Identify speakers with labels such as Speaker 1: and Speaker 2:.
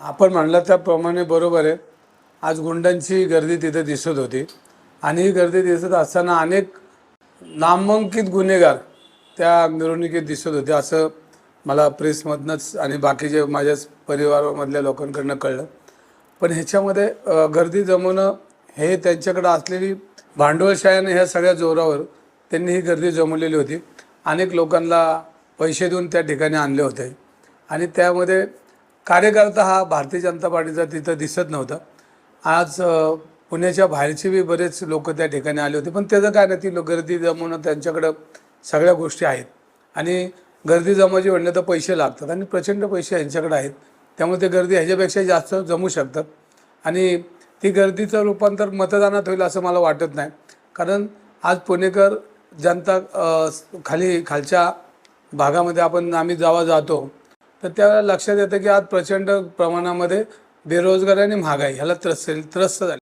Speaker 1: आपण म्हणलं त्याप्रमाणे बरोबर आहे. आज गुंडांची गर्दी तिथे दिसत होती. आणि ही गर्दी दिसत असताना अनेक नामांकित गुन्हेगार त्या मिरवणुकीत दिसत होते. असं मला प्रेसमधनंच आणि बाकीचे माझ्या परिवारामधल्या लोकांकडनं कळलं. पण ह्याच्यामध्ये गर्दी जमवणं हे त्यांच्याकडं असलेली भांडवलशाहीने ह्या सगळ्या जोरावर त्यांनी ही गर्दी जमवलेली होती. अनेक लोकांना पैसे देऊन त्या ठिकाणी आणले होते. आणि त्यामध्ये कार्यकर्ता हा भारतीय जनता पार्टीचा तिथं दिसत नव्हता. आज पुण्याच्या बाहेरचे बी बरेच लोक त्या ठिकाणी आले होते पण त्याचं काय नाही ती गर्दी जमवणं त्यांच्याकडं सगळ्या गोष्टी आहेत. आणि गर्दी जमायची म्हणलं तर पैसे लागतात आणि प्रचंड पैसे यांच्याकडे आहेत. त्यामुळे ते गर्दी ह्याच्यापेक्षा जास्त जमू शकतात. आणि ती गर्दीचं रूपांतर मतदानात होईल असं मला वाटत नाही. कारण आज पुणेकर जनता खाली खालच्या भागामध्ये आपण आम्ही जेव्हा जातो तर त्यावेळेला लक्षात येतं की आज प्रचंड प्रमाणामध्ये बेरोजगारी आणि महागाई ह्याला त्रस्त त्रस्त झाली.